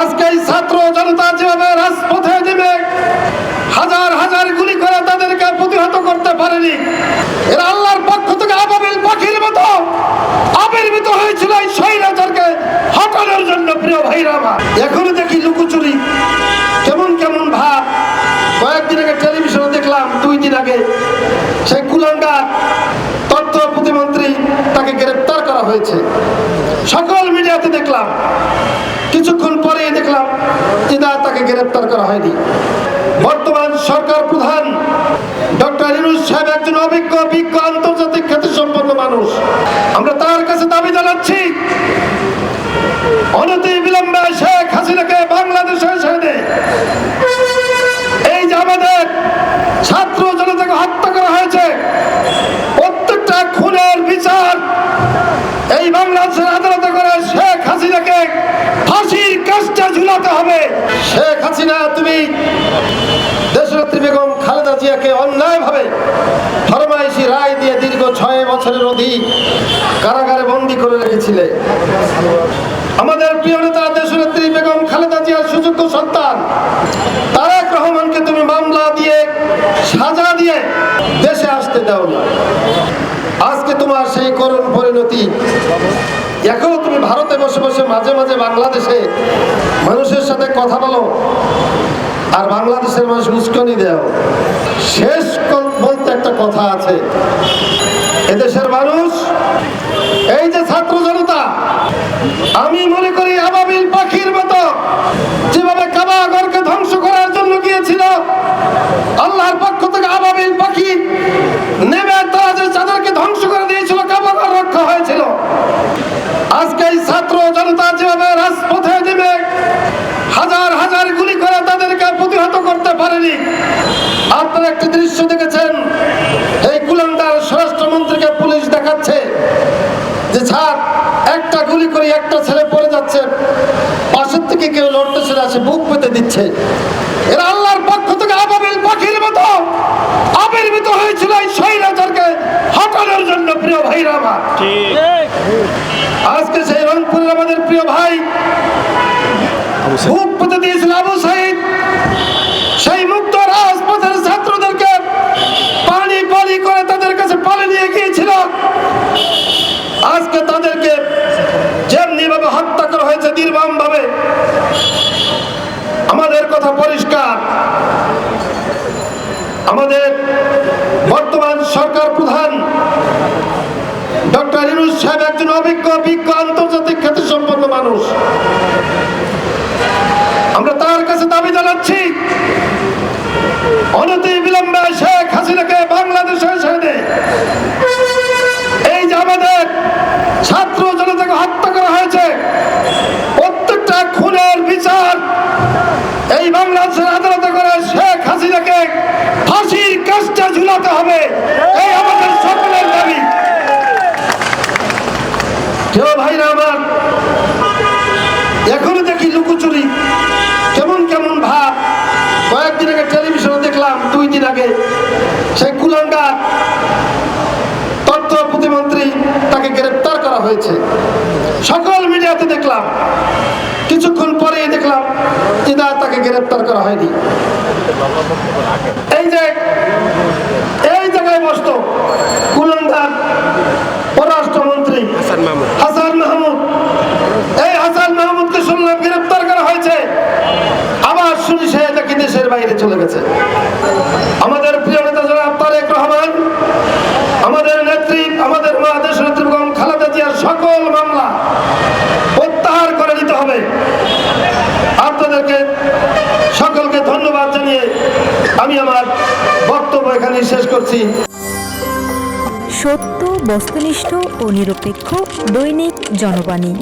আজকে এই ছাত্র জনতা যেভাবে রাজপথে নেমে হাজার হাজার গুলি করে তাদেরকে প্রতিহত করতে পারেনি, এরা আল্লাহর পক্ষ থেকে আবাবিল পাখির মতো আবির্ভূত হয়েছিল এই স্বৈরাচারকে হটানোর জন্য, প্রিয় ভাইরা আমার। এখনও দেখি লুকোচুরি, কেমন কেমন ভাব। কয়েকদিন আগে টেলিভিশনে দেখলাম, দুই দিন আগে সেই কুলাঙ্গার তথ্য প্রতিমন্ত্রী তাকে গ্রেপ্তার করা হয়েছে। সকল মিডিয়াতে দেখলাম কিছুক্ষণ পরে দেখলাম যে তাকে গ্রেপ্তার করা হয়নি। বর্তমান সরকার প্রধান ডক্টর ইনুস সাহেব একজন অভিজ্ঞ, বিজ্ঞ, আন্তর্জাতিক খ্যাতি সম্পন্ন মানুষ। আমরা তার কাছে দাবি জানাচ্ছি, অনতি বিলম্বে শেখ হাসিনাকে বাংলাদেশে ছেড়ে এই যে আমাদের ছাত্র জনতাকে হত্যা করা হয়েছে, প্রত্যেকটা খুনের বিচার এই বাংলাদেশের আদালতে করে শেখ হাসিনাকে ঝুলাতে হবে। শেখ হাসিনা, তুমি দেশনেত্রী বেগম খালেদা জিয়াকে অন্যায়ভাবে ফরমাইশি রায় দিয়ে দীর্ঘ ছয় বছরের অধিক কারাগারে বন্দী করে রেখেছিলে। আমাদের প্রিয় নেতা দেশনেত্রী বেগম খালেদা জিয়ার সুযোগ্য সন্তান তারেক রহমানকে তুমি মামলা দিয়ে, সাজা দিয়ে দেশে আসতে দাওনি আজকে তোমার সেই করুণ পরিণতি এখনও তুমি ভারতে মাঝে মাঝে বাংলাদেশে মানুষের সাথে কথা বলো আর বাংলাদেশের মানুষ উস্কানি দেও। শেষ বলতে একটা কথা আছে। এদেশের মানুষ, এই যে ছাত্র জনতা আমি মনে করি আবাবিল পাখির মতো যেভাবে কাবাগরকে ধ্বংস করার জন্য গিয়েছিল আল্লাহর পক্ষ থেকে আবাবিল পাখি নেমে তারা যে চাঁদারকে ধ্বংস করে দিয়েছিল কাবাগর রক্ষা হয়েছিল আজকে এই ছাত্র জনতা যেভাবে রাজপথে নেমে হাজার হাজার গুলি করে তাদেরকে প্রতিহত করতে পারেনি আপনারা একটি দৃশ্য দেখেছেন এই কুলান্দার স্বরাষ্ট্রমন্ত্রীকে পুলিশ দেখাচ্ছে যে ছাড় একটা একটা ছেলে পড়ে যাচ্ছে। পাশের থেকে কেউ লড়তেছে না সে বুক পেতে দিচ্ছে। এরা আল্লাহর পক্ষ থেকে আবাবিল পাখির মতো আবির্ভূত হয়েছিল এই স্বৈরাচারকে হটানোর জন্য প্রিয় ভাইরা আমার। আজকে সেই রংপুরের আমাদের প্রিয় ভাই বুক পেতে দিয়েছিল আবু সাইদ। সেই মুক্ত রাজপথের ছাত্রদেরকে পানি পানি করে তাদের কাছে পানি নিয়ে গিয়েছিল। আজকে তাদেরকে যেমনি ভাবে হত্যা করা হয়েছে নির্মম ভাবে আমাদের কথা পরিষ্কার। আমাদের বর্তমান সরকার প্রধান ডক্টর ইনুস সাহেব একজন অভিজ্ঞ বিজ্ঞ আন্তর্জাতিক খ্যাতি সম্পন্ন মানুষ। আমরা তার কাছে দাবি জানাচ্ছি, অনতি বিলম্বে শেখ হাসিনাকে বাংলাদেশে ছেড়ে এই যে আমাদের ছাত্র জনতাকে হত্যা করা হয়েছে প্রত্যেকটা খুনের বিচার এই বাংলাদেশের আদালতে করে শেখ হাসিনাকে ফাঁসির কাজটা ঝুলাতে হবে এই আমাদের সকলের দাবি কেউ ভাইরা আমার এখনও দেখি লুকোচুরি। কেমন কেমন ভাব। কয়েকদিন আগে টেলিভিশনে দেখলাম, দুই দিন আগে সেই কুলাঙ্গার তথ্য প্রতিমন্ত্রী তাকে গ্রেপ্তার করা হয়েছে। সকল মিডিয়াতে দেখলাম। কিছুক্ষণ পরে দেখলাম যে তাকে গ্রেপ্তার করা হয়নি। এই যে, এই জায়গায় বসতো কুলাঙ্গার পররাষ্ট্রমন্ত্রী হাসান মাহমুদ এই হাসান মাহমুদকে শুনলাম গ্রেপ্তার করা হয়েছে আবার শুনি সে নাকি দেশের বাইরে চলে গেছে আমাদের প্রিয় নেতা জনাব তারেক রহমান আমাদের নেত্রী আমাদের মা দেশ নেত্রী বেগম খালেদা জিয়ার সকল মামলা প্রত্যাহার করে নিতে হবে আপনাদেরকে সকলকে ধন্যবাদ জানিয়ে আমি আমার বক্তব্য এখানে শেষ করছি। সত্য বস্তুনিষ্ঠ ও নিরপেক্ষ দৈনিক জনবাণী।